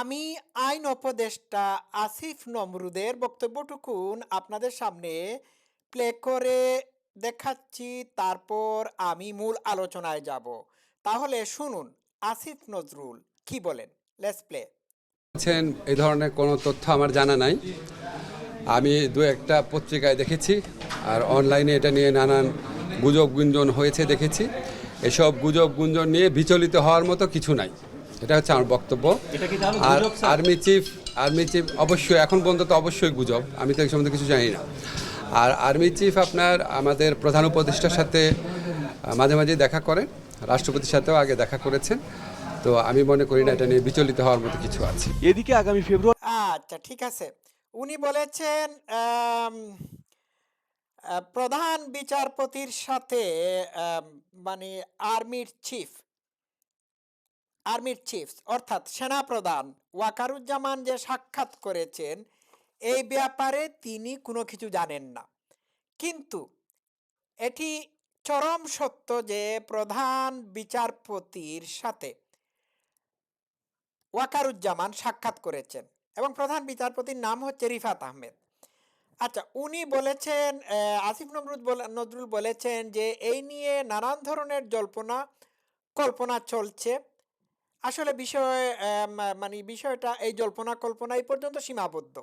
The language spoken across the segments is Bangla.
আমি আইন উপদেষ্টা আসিফ নমরুদের বক্তব্যটুকুন আপনাদের সামনে প্লে করে দেখাচ্ছি, তারপর আমি মূল আলোচনায় যাব। তাহলে শুনুন, আসিফ নজরুল কি বলেন? লেটস প্লে এই ধরনের কোনো তথ্য আমার জানা নাই। আমি দু একটা পত্রিকায় দেখেছি, আর অনলাইনে এটা নিয়ে নানান গুজব গুঞ্জন হয়েছে দেখেছি। এসব গুজব গুঞ্জন নিয়ে বিচলিত হওয়ার মতো কিছু নাই। এটা হচ্ছে আমার বক্তব্য। আর আর্মি চিফ আর্মি চিফ অবশ্যই এখন পর্যন্ত তো অবশ্যই গুজব। আমি তো এই সম্বন্ধে কিছু জানি না। আর আর্মি চিফ আপনার আমাদের প্রধান উপদেষ্টার সাথে মাঝে মাঝে দেখা করেন রাষ্ট্রপতির সাথেও আগে দেখা করেছেন তো আমি মনে করি না এটা নিয়ে বিচলিত হওয়ার মতো কিছু আছে। এদিকে আগামী ফেব্রুয়ারি আচ্ছা ঠিক আছে। উনি বলেছেন প্রধান বিচারপতির সাথে মানে আর্মির চিফ আর্মির চিফ অর্থাৎ সেনাপ্রধান ওয়াকারুজ্জামান যে সাক্ষাৎ করেছেন, এই ব্যাপারে তিনি কোনো কিছু জানেন না। কিন্তু এটি চরম সত্য যে প্রধান বিচারপতির সাথে ওয়াকারুজ্জামান সাক্ষাৎ করেছেন এবং প্রধান বিচারপতির নাম হচ্ছে রিফাত আহমেদ। আচ্ছা উনি বলেছেন আসিফ নমরুদ নজরুল বলেছেন যে এই নিয়ে নানান ধরনের জল্পনা, কল্পনা চলছে। আসলে বিষয় মানে বিষয়টা এই জল্পনা কল্পনা এই পর্যন্ত সীমাবদ্ধ।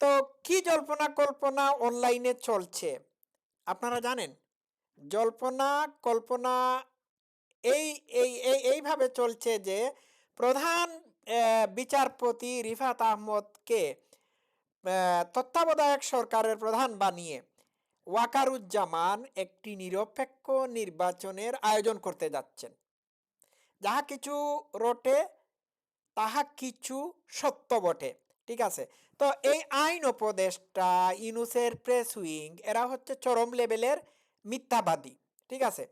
তো কি জল্পনা কল্পনা অনলাইনে চলছে? আপনারা জানেন? জল্পনা কল্পনা এই এই এই, এইভাবে চলছে যে প্রধান বিচারপতি রিফাত আহমদকে তত্ত্বাবধায়ক সরকারের প্রধান বানিয়ে ওয়াকারুজ্জামান একটি নিরপেক্ষ নির্বাচনের আয়োজন করতে যাচ্ছেন। যাহা কিছু রটে, তাহা কিছু সত্য বটে। ঠিক আছে? তো এই আইন উপদেষ্টা ইনুসের প্রেস উইং এরা হচ্ছে চরম লেভেলের মিথ্যাবাদী। ঠিক আছে?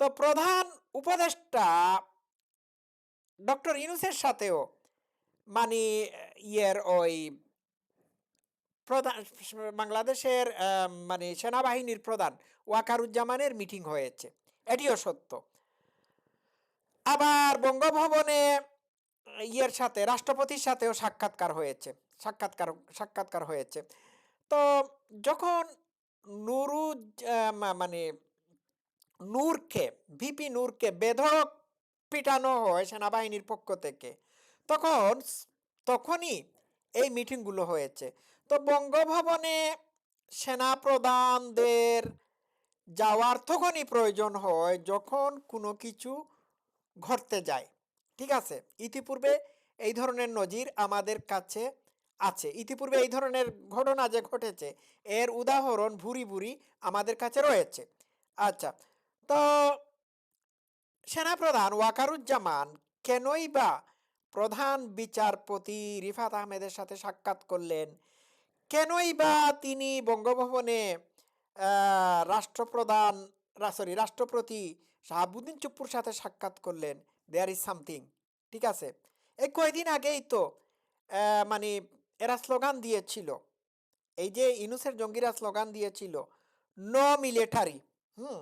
তো প্রধান উপদেষ্টা ডক্টর ইনুসের সাথেও মানে ইয়ের ওই প্রধান, বাংলাদেশের মানে সেনাবাহিনীর প্রধান ওয়াকারুজ্জামানের মিটিং হয়েছে। এটিও সত্য। আবার বঙ্গভবনে ইয়ের সাথে, রাষ্ট্রপতির সাথেও সাক্ষাৎকার হয়েছে, সাক্ষাৎকার সাক্ষাৎকার হয়েছে। তো যখন মা- মানে নূরকে, ভিপি নূরকে বেধড়ক পিটানো হয় সেনাবাহিনীর পক্ষ থেকে, তখন তখনই এই মিটিংগুলো হয়েছে। তো বঙ্গভবনে সেনাপ্রধানদের যাওয়ার তখনই প্রয়োজন হয় যখন কোনো কিছু ঘটতে যায়। ঠিক আছে? ইতিপূর্বে এই ধরনের নজির আমাদের কাছে আছে। ইতিপূর্বে এই ধরনের ঘটনা যে ঘটেছে, এর উদাহরণ ভুরি ভুরি আমাদের কাছে রয়েছে। আচ্ছা তো সেনাপ্রধান ওয়াকারুজ্জামান কেনই বা প্রধান বিচারপতি রিফাত আহমেদের সাথে সাক্ষাৎ করলেন? কেনই বা তিনি বঙ্গভবনে রাষ্ট্রপ্রধান সরি রাষ্ট্রপতি শাহাবুদ্দিন চুপ্পুর সাথে সাক্ষাৎ করলেন দেয়ার ইজ সামথিং ঠিক আছে? এই কয়দিন আগেই তো মানে এরা স্লোগান দিয়েছিল। এই যে ইনুসের জঙ্গিরা স্লোগান দিয়েছিল নো মিলিটারি হুম?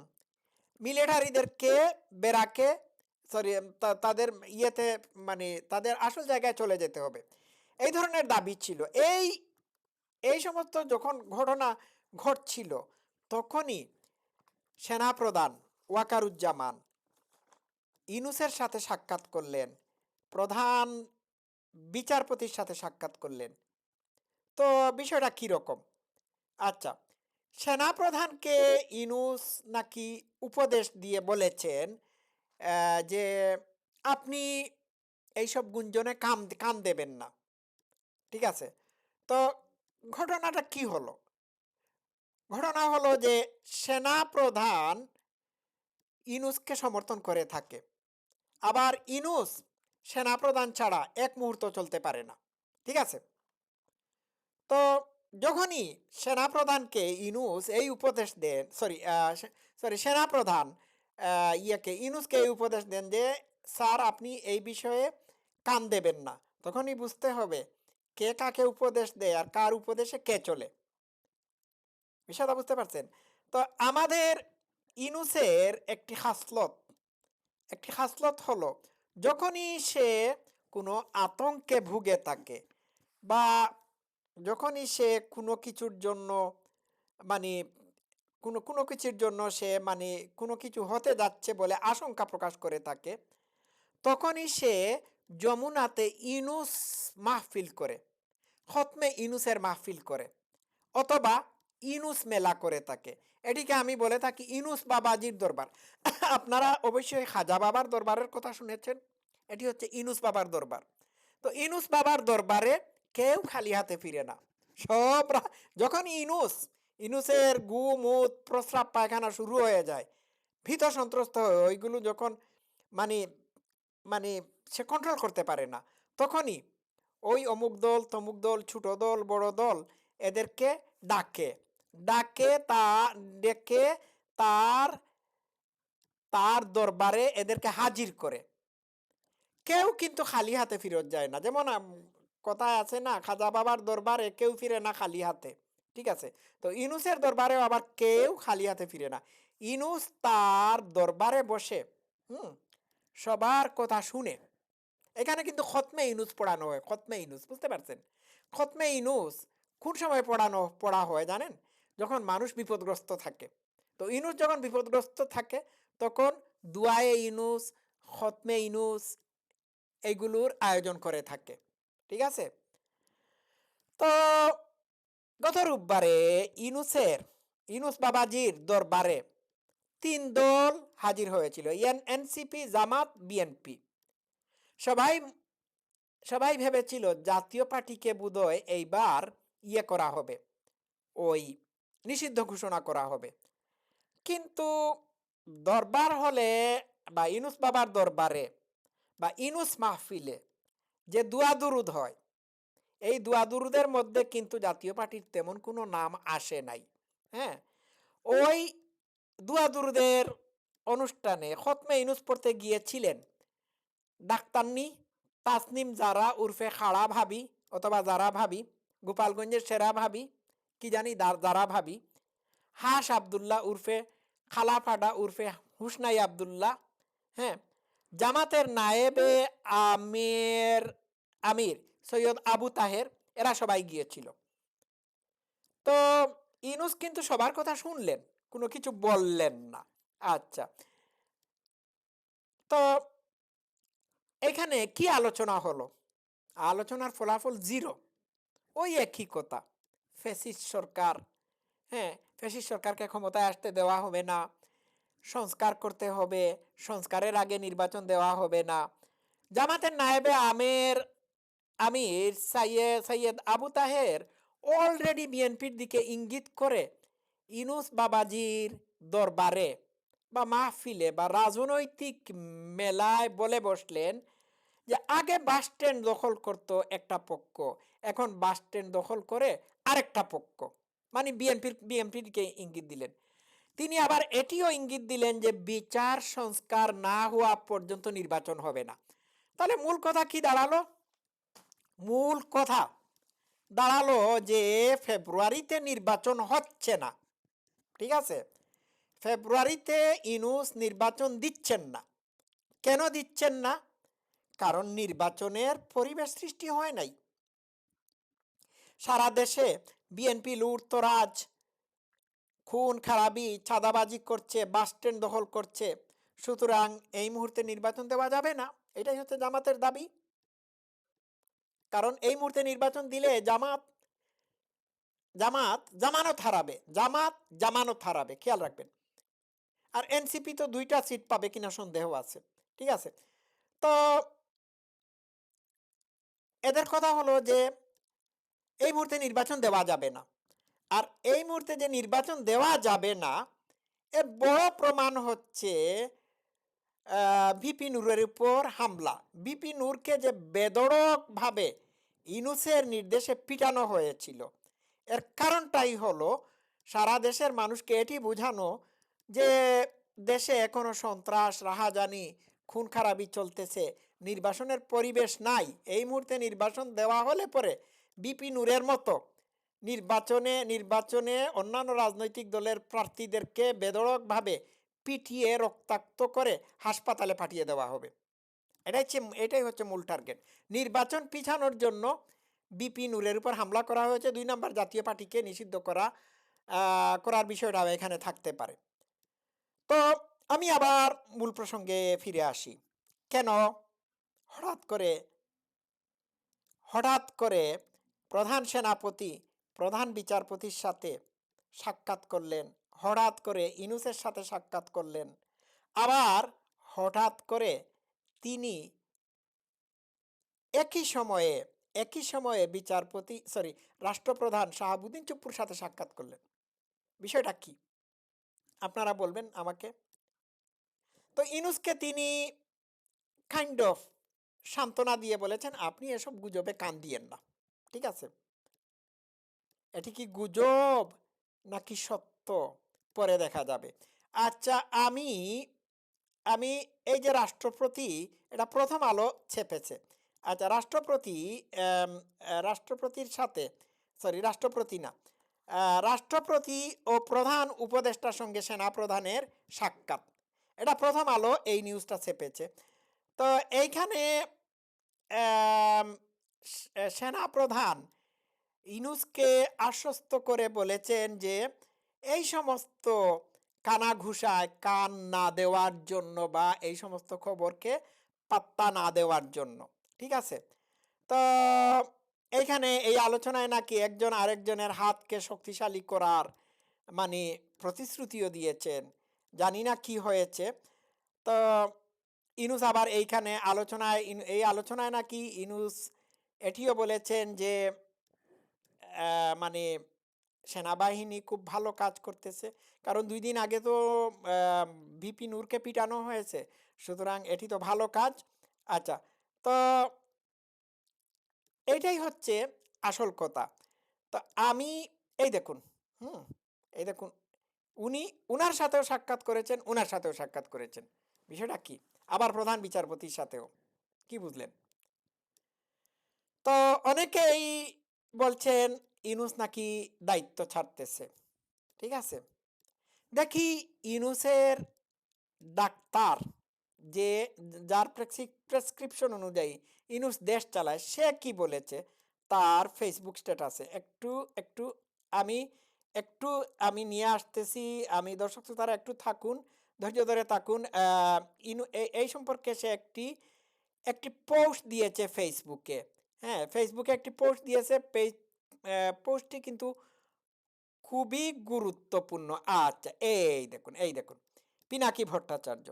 মিলিটারিদেরকে বেরাকে, সরি তাদের ইয়েতে মানে তাদের আসল জায়গায় চলে যেতে হবে। এই ধরনের দাবি ছিল। এই এই সমস্ত যখন ঘটনা ঘটছিল, তখনই সেনাপ্রধান ওয়াকারুজ্জামান। ইনুসের সাথে সাক্ষাৎ করলেন। প্রধান বিচারপতির সাথে সাক্ষাৎ করলেন। তো বিষয়টা কীরকম আচ্ছা সেনাপ্রধানকে ইনুস নাকি উপদেশ দিয়ে বলেছেন যে আপনি এইসব গুঞ্জনে কাম কান দেবেন না। ঠিক আছে? তো ঘটনাটা কি হলো? ঘটনা হলো যে সেনাপ্রধান ইনুসকে সমর্থন করে থাকে। আবার ইনুস সেনাপ্রধান ছাড়া এক মুহূর্ত চলতে পারে না ঠিক আছে? তো যখনই সেনাপ্রধানকে ইনুস এই উপদেশ দেন সরি সরি সেনাপ্রধান ইয়েকে ইনুসকে এই উপদেশ দেন যে স্যার আপনি এই বিষয়ে কান দেবেন না। তখনই বুঝতে হবে কে কাকে উপদেশ দেয় আর কার উপদেশে কে চলে। বিষয়টা বুঝতে পারছেন? তো আমাদের ইনুসের একটি হাসলত একটি হাসলত হলো, যখনই সে কোনো আতঙ্কে ভুগে থাকে বা যখনই সে কোনো কিছুর জন্য মানে কোনো কোনো কিছুর জন্য সে মানে কোনো কিছু হতে যাচ্ছে বলে আশঙ্কা প্রকাশ করে থাকে, তখনই সে যমুনাতে ইনুস মাহফিল করে, খতমে ইনুসের মাহফিল করে, অথবা ইনুস মেলা করে থাকে। এটিকে আমি বলে থাকি ইনুস বাবাজির দরবার। আপনারা অবশ্যই খাজা বাবার দরবারের কথা শুনেছেন। এটি হচ্ছে ইনুস বাবার দরবার। তো ইনুস বাবার দরবারে কেউ খালি হাতে ফিরে না। সব যখন ইনুস, ইনুসের গু, মুত, প্রস্রাব, পায়খানা শুরু হয়ে যায়, ভীত সন্ত্রস্ত হয়ে ওইগুলো যখন মানে মানে সে কন্ট্রোল করতে পারে না, তখনই ওই অমুক দল, তমুক দল, ছোট দল, বড় দল এদেরকে ডাকে। ডাকে তা, ডেকে তার তার দরবারে এদেরকে হাজির করে। কেউ কিন্তু খালি হাতে ফিরত যায় না। যেমন কথায় আছে না, খাজা বাবার দরবারে কেউ ফিরে না খালি হাতে। ঠিক আছে? তো ইনুসের দরবারেও আবার কেউ খালি হাতে ফিরে না। ইনুস তার দরবারে বসে, হুম, সবার কথা শুনে। এখানে কিন্তু খতমে ইনুস পড়ানো হয়, খতমে ইনুস, বুঝতে পারছেন? খতমে ইনুস, কোন সময় পড়ানো, পড়া হয় জানেন? যখন মানুষ বিপদগ্রস্ত থাকে। তো ইনুস যখন বিপদগ্রস্ত থাকে, তখন দুয়ায়ে ইনুস, খতমে ইনুস এইগুলোর আয়োজন করে থাকে। ঠিক আছে? তো গত রোববারে ইনুসের, ইনুস বাবাজির দরবারে তিন দল হাজির হয়েছিল এন এনসিপি, জামাত, বিএনপি। সবাই সবাই ভেবেছিল জাতীয় পার্টিকে বোধহয় এইবার ইয়ে করা হবে। ওই নিষিদ্ধ ঘোষণা করা হবে। কিন্তু দরবার হলে বা ইনুস বাবার দরবারে বা ইনুস মাহফিলে যে দুয়াদুরুদ হয়, এই দুয়াদুরুদের মধ্যে কিন্তু জাতীয় পার্টির তেমন কোনো নাম আসে নাই হ্যাঁ? ওই দুয়াদুরুদের অনুষ্ঠানে খতমে ইনুস পড়তে গিয়েছিলেন ডাক্তারনি, তাসনিম জারা উর্ফে খাড়া ভাবি অথবা জারা ভাবি, গোপালগঞ্জের সেরা ভাবি কি জানি দা- জারা ভাবি। হাস আবদুল্লাহ উর্ফে খালাফাডা উর্ফে হুসনাই আবদুল্লাহ হ্যাঁ। জামাতের নায়েবে আমির আমির, সৈয়দ আবু তাহের, এরা সবাই গিয়েছিল। তো ইনুস কিন্তু সবার কথা শুনলেন, কোনো কিছু বললেন না। আচ্ছা। তো এখানে কি আলোচনা হলো? আলোচনার ফলাফল জিরো। ওই একই কথা। ফেসিস সরকার হ্যাঁ? ফেসিস সরকারকে ক্ষমতায় আসতে দেওয়া হবে না, সংস্কার করতে হবে, সংস্কারের আগে নির্বাচন দেওয়া হবে না। জামাতের নায়েবে আমের, আমির সাইয়েদ সৈয়দ আবু তাহের অলরেডি বিএনপির দিকে ইঙ্গিত করে ইনুস বাবাজির দরবারে বা মাহফিলে বা রাজনৈতিক মেলায় বলে বসলেন যে আগে বাস স্ট্যান্ড দখল করত একটা পক্ষ, এখন বাস স্ট্যান্ড দখল করে আরেকটা পক্ষ। মানে বিএনপির বিএনপিকে ইঙ্গিত দিলেন। তিনি আবার এটিও ইঙ্গিত দিলেন যে বিচার সংস্কার না হওয়া পর্যন্ত নির্বাচন হবে না। তাহলে মূল কথা কি দাঁড়াল? মূল কথা দাঁড়াল যে ফেব্রুয়ারিতে নির্বাচন হচ্ছে না। ঠিক আছে? ফেব্রুয়ারিতে ইনুস নির্বাচন দিচ্ছেন না। কেন দিচ্ছেন না? কারণ নির্বাচনের পরিবেশ সৃষ্টি হয় নাই। সারা দেশে বিএনপি, লুটতরাজ, খুন, খারাপি, চাঁদাবাজি করছে, বাস স্ট্যান্ড দখল করছে। সুতরাং এই মুহূর্তে নির্বাচন দেওয়া যাবে না। এটাই হচ্ছে জামাতের দাবি। কারণ এই মুহূর্তে নির্বাচন দিলে জামাত জামাত জামানত হারাবে। জামাত জামানত হারাবে। খেয়াল রাখবেন। আর এনসিপি তো দুইটা সিট পাবে কিনা সন্দেহ আছে। ঠিক আছে? তো এদের কথা হলো যে এই মুহূর্তে নির্বাচন দেওয়া যাবে না। আর এই মুহূর্তে যে নির্বাচন দেওয়া যাবে না, এর বড় প্রমাণ হচ্ছে ভিপি নূরের উপর হামলা। ভিপি নূরকে যে বেদরকভাবে ইনুসের নির্দেশে পিটানো হয়েছিল, এর কারণটাই হলো সারা দেশের মানুষকে এটি বোঝানো যে দেশে এখনও সন্ত্রাস, রাহাজানি খুন খারাপি চলতেছে নির্বাচনের পরিবেশ নাই। এই মুহূর্তে নির্বাচন দেওয়া হলে পরে বিপি নূরের মতো নির্বাচনে নির্বাচনে অন্যান্য রাজনৈতিক দলের প্রার্থীদেরকে বেদরকভাবে পিটিয়ে রক্তাক্ত করে হাসপাতালে পাঠিয়ে দেওয়া হবে। এটাই হচ্ছে এটাই হচ্ছে মূল টার্গেট। নির্বাচন পিছানোর জন্য বিপি নুরের উপর হামলা করা হয়েছে। দুই নম্বর জাতীয় পার্টিকে নিষিদ্ধ করা করার বিষয়টাও এখানে থাকতে পারে। তো আমি আবার মূল প্রসঙ্গে ফিরে আসি। কেন? হঠাৎ করে হঠাৎ করে প্রধান সেনাপতি, প্রধান বিচারপতির সাথে সাক্ষাৎ করলেন। হঠাৎ করে ইনুসের সাথে সাক্ষাৎ করলেন। আবার হঠাৎ করে তিনি একই সময়ে একই সময়ে বিচারপতি, সরি, রাষ্ট্রপ্রধান শাহাবুদ্দিন চুপ্পুর সাথে সাক্ষাৎ করলেন। বিষয়টা কি? আপনারা বলবেন আমাকে। তো ইনুসকে তিনি কাইন্ড অফ সান্ত্বনা দিয়ে বলেছেন, আপনি এসব গুজবে কান দিয়েন না। ঠিক আছে? এটি কি গুজব? নাকি সত্য? পরে দেখা যাবে। আচ্ছা আমি আমি এই যে রাষ্ট্রপতি, এটা প্রথম আলো ছেপেছে। আচ্ছা রাষ্ট্রপতি রাষ্ট্রপতির সাথে, সরি, রাষ্ট্রপতি না রাষ্ট্রপতি ও প্রধান উপদেষ্টার সঙ্গে সেনাপ্রধানের সাক্ষাৎ। এটা প্রথম আলো এই নিউজটা ছেপেছে। তো এইখানে সেনাপ্রধান ইনুসকে আশ্বস্ত করে বলেছেন যে এই সমস্ত কানাঘুষায় কান না দেওয়ার জন্য বা এই সমস্ত খবরকে পাত্তা না দেওয়ার জন্য। ঠিক আছে? তো এইখানে এই আলোচনায় নাকি একজন আরেকজনের হাতকে শক্তিশালী করার মানে প্রতিশ্রুতিও দিয়েছেন। জানি না কি হয়েছে। তো ইনুস আবার এইখানে আলোচনায় এই আলোচনায় নাকি ইনুস এটিও বলেছেন যে মানে সেনাবাহিনী খুব ভালো কাজ করতেছে। কারণ দুই দিন আগে তো বিপি নূরকে পিটানো হয়েছে। সুতরাং এটি তো ভালো কাজ। আচ্ছা তো এইটাই হচ্ছে আসল কথা। তো আমি, এই দেখুন, হুম, এই দেখুন, উনি, উনার সাথেও সাক্ষাৎ করেছেন, উনার সাথেও সাক্ষাৎ করেছেন। বিষয়টা কি? আবার প্রধান বিচারপতির সাথেও। কি বুঝলেন? তো অনেকেই বলছেন, ইনুস নাকি দায়িত্ব ছাড়তেছে? ঠিক আছে? দেখি ইনুসের ডাক্তার যে যার প্রেসক্রিপশন অনুযায়ী ইনুস দেশ চালায়, সে কি বলেছে? তার ফেসবুক স্ট্যাটাসে, একটু একটু আমি একটু আমি নিয়ে আসতেছি, আমি দর্শক তারা একটু থাকুন, ধৈর্য ধরে থাকুন। ইনু এই- এই সম্পর্কে সে একটি একটি পোস্ট দিয়েছে ফেসবুকে। হ্যাঁ ফেসবুকে একটি পোস্ট দিয়েছে পেজ পোস্টটি কিন্তু খুবই গুরুত্বপূর্ণ। আচ্ছা এই দেখুন এই দেখুন, পিনাকি ভট্টাচার্য।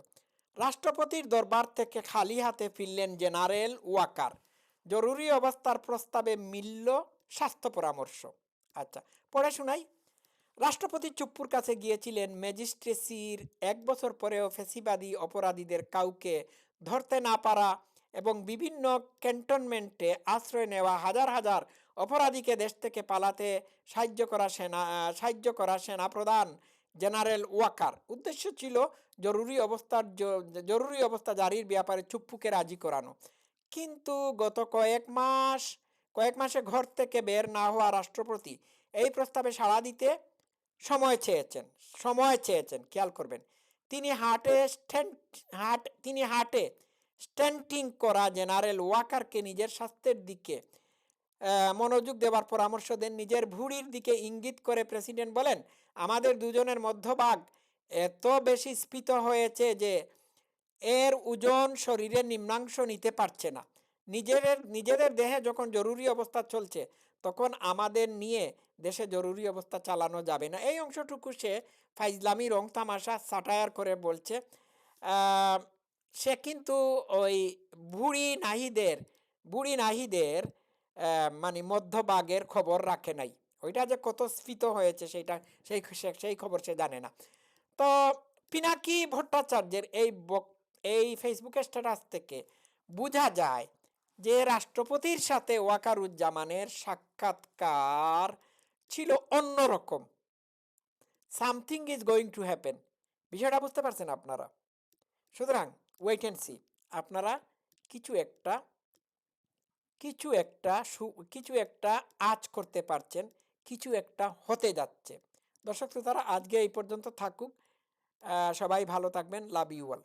রাষ্ট্রপতির দরবার থেকে খালি হাতে ফিরলেন জেনারেল ওয়াকার। জরুরি অবস্থার প্রস্তাবে মিলল স্বাস্থ্য পরামর্শ। আচ্ছা পড়ে শোনাই। রাষ্ট্রপতি চুপ্পুর কাছে গিয়েছিলেন, ম্যাজিস্ট্রেসির এক বছর পরেও ফেসিবাদী অপরাধীদের কাউকে ধরতে না পারা এবং বিভিন্ন ক্যান্টনমেন্টে আশ্রয় নেওয়া হাজার হাজার অপরাধীকে দেশ থেকে পালাতে সাহায্য করা সেনা সাহায্য করা সেনা সেনাপ্রধান জেনারেল ওয়াকার। উদ্দেশ্য ছিল জরুরি অবস্থার জরুরি অবস্থা জারির ব্যাপারে চুপ্পুকে রাজি করানো। কিন্তু গত কয়েক মাস, কয়েক মাসে ঘর থেকে বের না হওয়া রাষ্ট্রপতি এই প্রস্তাবে সাড়া দিতে সময় চেয়েছেন সময় চেয়েছেন, খেয়াল করবেন। তিনি হাটে স্ট্যান্ড, হাট, তিনি হাটে স্ট্যান্টিং করা জেনারেল ওয়াকারকে নিজের স্বাস্থ্যের দিকে মনোযোগ দেওয়ার পরামর্শ দেন। নিজের ভুঁড়ির দিকে ইঙ্গিত করে প্রেসিডেন্ট বলেন, আমাদের দুজনের মধ্যভাগ এত বেশি স্ফীত হয়েছে যে এর ওজন শরীরের নিম্নাংশ নিতে পারছে না। নিজেদের নিজেদের দেহে যখন জরুরি অবস্থা চলছে, তখন আমাদের নিয়ে দেশে জরুরি অবস্থা চালানো যাবে না। এই অংশটুকু সে ফাইজলামি রং তামাশা, সাটায়ার করে বলছে। সে কিন্তু ওই বুড়ি নাহিদের বুড়ি নাহিদের মানে মধ্যভাগের খবর রাখে নাই। ওইটা যে কত স্ফীত হয়েছে সেইটা সেই সেই খবর সে জানে না। তো পিনাকি ভট্টাচার্যের এই এই ফেসবুকের স্ট্যাটাস থেকে বোঝা যায় যে রাষ্ট্রপতির সাথে ওয়াকারুজ্জামানের সাক্ষাৎকার ছিল অন্যরকম something is going to happen বিষয়টা বুঝতে পারছেন আপনারা? সুতরাং ওয়েট অ্যান্ড সি আপনারা কিছু একটা কিছু একটা কিছু একটা আজ করতে পারছেন, কিছু একটা হতে যাচ্ছে। দর্শক শ্রোতারা, আজকে এই পর্যন্ত থাকুক। সবাই ভালো থাকবেন। Love you all